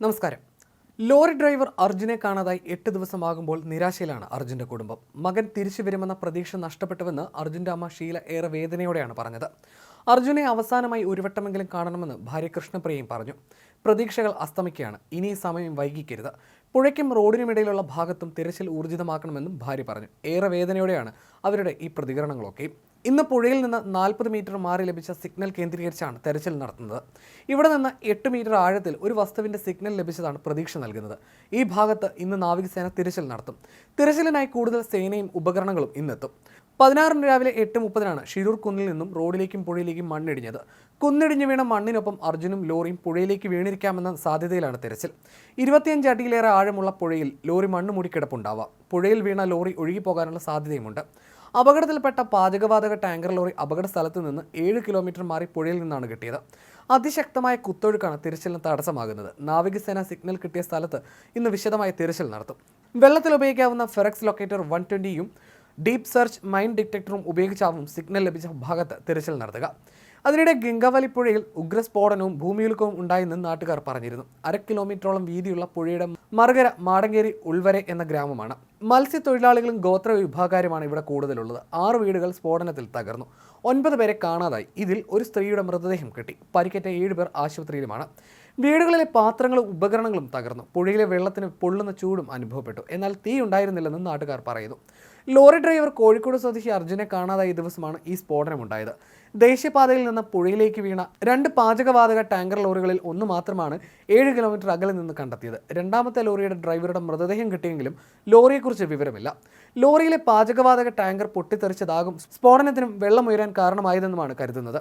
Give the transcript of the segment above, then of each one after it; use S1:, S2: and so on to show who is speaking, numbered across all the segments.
S1: നമസ്കാരം. Lorry driver അർജുനെ കാണാതായി എട്ട് ദിവസമാകുമ്പോൾ നിരാശയിലാണ് അർജുന്റെ കുടുംബം. മകൻ തിരിച്ചു വരുമെന്ന പ്രതീക്ഷ നഷ്ടപ്പെട്ടുവെന്ന് അർജുന്റെ അമ്മ ഷീല ഏറെ വേദനയോടെയാണ് പറഞ്ഞത്. അർജുനെ അവസാനമായി ഒരു വട്ടമെങ്കിലും കാണണമെന്ന് ഭാര്യ കൃഷ്ണപ്രിയയും പറഞ്ഞു. പ്രതീക്ഷകൾ അസ്തമിക്കുകയാണ്. ഇനി സമയം വൈകിക്കരുത്. പുഴയ്ക്കും റോഡിനുമിടയിലുള്ള ഭാഗത്തും തിരച്ചിൽ ഊർജിതമാക്കണമെന്നും ഭാര്യ പറഞ്ഞു. ഏറെ വേദനയോടെയാണ് അവരുടെ ഈ പ്രതികരണങ്ങളൊക്കെയും ഇന്ന് പുഴയിൽ നിന്ന് നാൽപ്പത് മീറ്റർ മാറി ലഭിച്ച സിഗ്നൽ കേന്ദ്രീകരിച്ചാണ് തെരച്ചിൽ നടത്തുന്നത്. ഇവിടെ നിന്ന് എട്ട് മീറ്റർ ആഴത്തിൽ ഒരു വസ്തുവിന്റെ സിഗ്നൽ ലഭിച്ചതാണ് പ്രതീക്ഷ നൽകുന്നത്. ഈ ഭാഗത്ത് ഇന്ന് നാവികസേന തിരച്ചിൽ നടത്തും. തിരച്ചിലിനായി കൂടുതൽ സേനയും ഉപകരണങ്ങളും ഇന്നെത്തും. പതിനാറിന് രാവിലെ എട്ട് മുപ്പതിനാണ് ഷിരൂർ കുന്നിൽ നിന്നും റോഡിലേക്കും പുഴയിലേക്കും മണ്ണിടിഞ്ഞത്. കുന്നിടിഞ്ഞു വീണ മണ്ണിനൊപ്പം അർജുനും ലോറിയും പുഴയിലേക്ക് വീണിരിക്കാമെന്ന സാധ്യതയിലാണ് തിരച്ചിൽ. ഇരുപത്തിയഞ്ച് അടിയിലേറെ ആഴമുള്ള പുഴയിൽ ലോറി മണ്ണ് മൂടിക്കിടപ്പുണ്ടാവാം പുഴയിൽ വീണ ലോറി ഒഴുകിപ്പോകാനുള്ള സാധ്യതയുമുണ്ട്. അപകടത്തിൽപ്പെട്ട പാചകവാതക ടാങ്കർ ലോറി അപകട സ്ഥലത്ത് നിന്ന് ഏഴ് കിലോമീറ്റർ മാറി പുഴയിൽ നിന്നാണ് കിട്ടിയത്. അതിശക്തമായ കുത്തൊഴുക്കാണ് തിരച്ചിലിന് തടസ്സമാകുന്നത്. നാവികസേന സിഗ്നൽ കിട്ടിയ സ്ഥലത്ത് ഇന്ന് വിശദമായ തിരച്ചിൽ നടത്തും. വെള്ളത്തിൽ ഉപയോഗിക്കാവുന്ന ഫെറക്സ് ലൊക്കേറ്റർ വൺ ട്വന്റിയും ഡീപ് സെർച്ച് മൈൻ ഡിറ്റക്ടറും ഉപയോഗിച്ചാവും സിഗ്നൽ ലഭിച്ച ഭാഗത്ത് തിരച്ചിൽ നടത്തുക. അതിനിടെ ഗംഗാവലി പുഴയിൽ ഉഗ്രസ്ഫോടനവും ഭൂമിയുൽക്കവും ഉണ്ടായെന്ന് നാട്ടുകാർ പറഞ്ഞിരുന്നു. അര കിലോമീറ്ററോളം വീതിയുള്ള പുഴയുടെ മറുകര മാടങ്കേരി ഉൾവരെ എന്ന ഗ്രാമമാണ്. മത്സ്യത്തൊഴിലാളികളും ഗോത്ര വിഭാഗക്കാരുമാണ് ഇവിടെ കൂടുതലുള്ളത്. ആറ് വീടുകൾ സ്ഫോടനത്തിൽ തകർന്നു. ഒൻപത് പേരെ കാണാതായി. ഇതിൽ ഒരു സ്ത്രീയുടെ മൃതദേഹം കിട്ടി. പരിക്കേറ്റ ഏഴുപേർ ആശുപത്രിയിലുമാണ്. വീടുകളിലെ പാത്രങ്ങളും ഉപകരണങ്ങളും തകർന്നു. പുഴയിലെ വെള്ളത്തിന് പൊള്ളുന്ന ചൂടും അനുഭവപ്പെട്ടു. എന്നാൽ തീ ഉണ്ടായിരുന്നില്ലെന്ന് നാട്ടുകാർ പറയുന്നു. ലോറി ഡ്രൈവർ കോഴിക്കോട് സ്വദേശി അർജുനെ കാണാതായ ദിവസമാണ് ഈ സ്ഫോടനമുണ്ടായത്. ദേശീയപാതയിൽ നിന്ന് പുഴയിലേക്ക് വീണ രണ്ട് പാചകവാതക ടാങ്കർ ലോറികളിൽ ഒന്ന് മാത്രമാണ് ഏഴ് കിലോമീറ്റർ അകലെ നിന്ന് കണ്ടെത്തിയത്. രണ്ടാമത്തെ ലോറിയുടെ ഡ്രൈവറുടെ മൃതദേഹം കിട്ടിയെങ്കിലും ലോറിയെക്കുറിച്ച് വിവരമില്ല. ലോറിയിലെ പാചകവാതക ടാങ്കർ പൊട്ടിത്തെറിച്ചതാകും സ്ഫോടനത്തിനും വെള്ളം ഉയരാൻ കാരണമായതെന്നുമാണ് കരുതുന്നത്.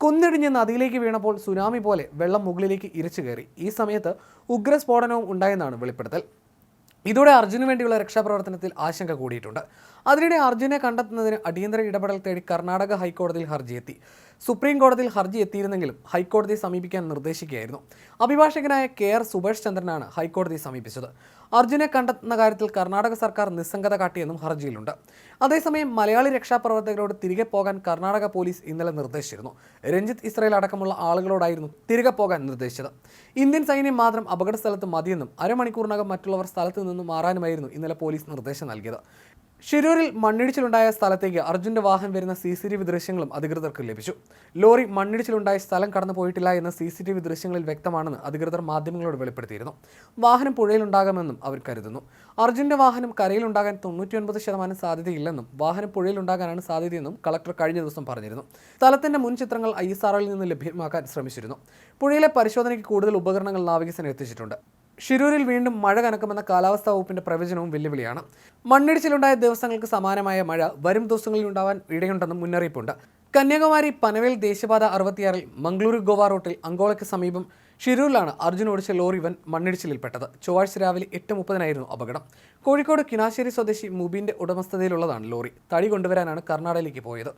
S1: കുന്നിടിഞ്ഞ് നദിയിലേക്ക് വീണപ്പോൾ സുനാമി പോലെ വെള്ളം മുകളിലേക്ക് ഇരച്ചു കയറി. ഈ സമയത്ത് ഉഗ്രസ്ഫോടനവും ഉണ്ടായെന്നാണ് വെളിപ്പെടുത്തൽ. ഇതോടെ അർജുന് വേണ്ടിയുള്ള രക്ഷാപ്രവർത്തനത്തിൽ ആശങ്ക കൂടിയിട്ടുണ്ട്. അതിനിടെ അർജുനെ കണ്ടെത്തുന്നതിന് അടിയന്തര ഇടപെടൽ തേടി കർണാടക ഹൈക്കോടതിയിൽ ഹർജി എത്തി സുപ്രീം കോടതിയിൽ ഹർജി എത്തിയിരുന്നെങ്കിലും ഹൈക്കോടതിയെ സമീപിക്കാൻ നിർദ്ദേശിക്കുകയായിരുന്നു. അഭിഭാഷകനായ കെ ആർ സുഭാഷ് ചന്ദ്രനാണ് ഹൈക്കോടതിയെ സമീപിച്ചത്. അർജുനെ കണ്ടെത്തുന്ന കാര്യത്തിൽ കർണാടക സർക്കാർ നിസ്സംഗത കാട്ടിയെന്നും ഹർജിയിലുണ്ട്. അതേസമയം മലയാളി രക്ഷാപ്രവർത്തകരോട് തിരികെ പോകാൻ കർണാടക പോലീസ് ഇന്നലെ നിർദ്ദേശിച്ചിരുന്നു. രഞ്ജിത്ത് ഇസ്രയേൽ അടക്കമുള്ള ആളുകളോടായിരുന്നു തിരികെ പോകാൻ നിർദ്ദേശിച്ചത്. ഇന്ത്യൻ സൈന്യം മാത്രം അപകട സ്ഥലത്ത് മതിയെന്നും അരമണിക്കൂറിനകം മറ്റുള്ളവർ സ്ഥലത്ത് നിന്നും മാറാനുമായിരുന്നു ഇന്നലെ പോലീസ് നിർദ്ദേശം നൽകിയത്. ഷിരൂരിൽ മണ്ണിടിച്ചിലുണ്ടായ സ്ഥലത്തേക്ക് അർജുന്റെ വാഹനം വരുന്ന സി സി ടി വി ദൃശ്യങ്ങളും അധികൃതർക്ക് ലഭിച്ചു. ലോറി മണ്ണിടിച്ചിലുണ്ടായ സ്ഥലം കടന്നു പോയിട്ടില്ല എന്ന സി സി ടി വി ദൃശ്യങ്ങളിൽ വ്യക്തമാണെന്ന് അധികൃതർ മാധ്യമങ്ങളോട് വെളിപ്പെടുത്തിയിരുന്നു. വാഹനം പുഴയിലുണ്ടാകാമെന്നും അവർ കരുതുന്നു. അർജുന്റെ വാഹനം കരയിലുണ്ടാകാൻ തൊണ്ണൂറ്റിയൊൻപത് ശതമാനം സാധ്യതയില്ലെന്നും വാഹനം പുഴയിലുണ്ടാകാനാണ് സാധ്യതയെന്നും കളക്ടർ കഴിഞ്ഞ ദിവസം പറഞ്ഞിരുന്നു. സ്ഥലത്തിന്റെ മുൻ ചിത്രങ്ങൾ ഐ എസ് നിന്ന് ലഭ്യമാക്കാൻ ശ്രമിച്ചിരുന്നു. പുഴയിലെ പരിശോധനയ്ക്ക് കൂടുതൽ ഉപകരണങ്ങൾ നാവികസേന എത്തിച്ചിട്ടുണ്ട്. ഷിരൂരിൽ വീണ്ടും മഴ കനക്കുമെന്ന കാലാവസ്ഥാ വകുപ്പിന്റെ പ്രവചനവും വെല്ലുവിളിയാണ്. മണ്ണിടിച്ചിലുണ്ടായ ദിവസങ്ങൾക്ക് സമാനമായ മഴ വരും ദിവസങ്ങളിൽ ഉണ്ടാവാൻ ഇടയുണ്ടെന്നും മുന്നറിയിപ്പുണ്ട്. കന്യാകുമാരി പനവേൽ ദേശീയപാത അറുപത്തിയാറിൽ മംഗളൂരു ഗോവ റൂട്ടിൽ അങ്കോളയ്ക്ക് സമീപം ഷിരൂരിലാണ് അർജുൻ ഓടിച്ച ലോറി വൻ മണ്ണിടിച്ചിലിൽപ്പെട്ടത്. ചൊവ്വാഴ്ച രാവിലെ എട്ട് മുപ്പതിനായിരുന്നു അപകടം. കോഴിക്കോട് കിനാശ്ശേരി സ്വദേശി മുബീന്റെ ഉടമസ്ഥതയിലുള്ളതാണ് ലോറി. തടി കൊണ്ടുവരാനാണ് കർണാടകയിലേക്ക് പോയത്.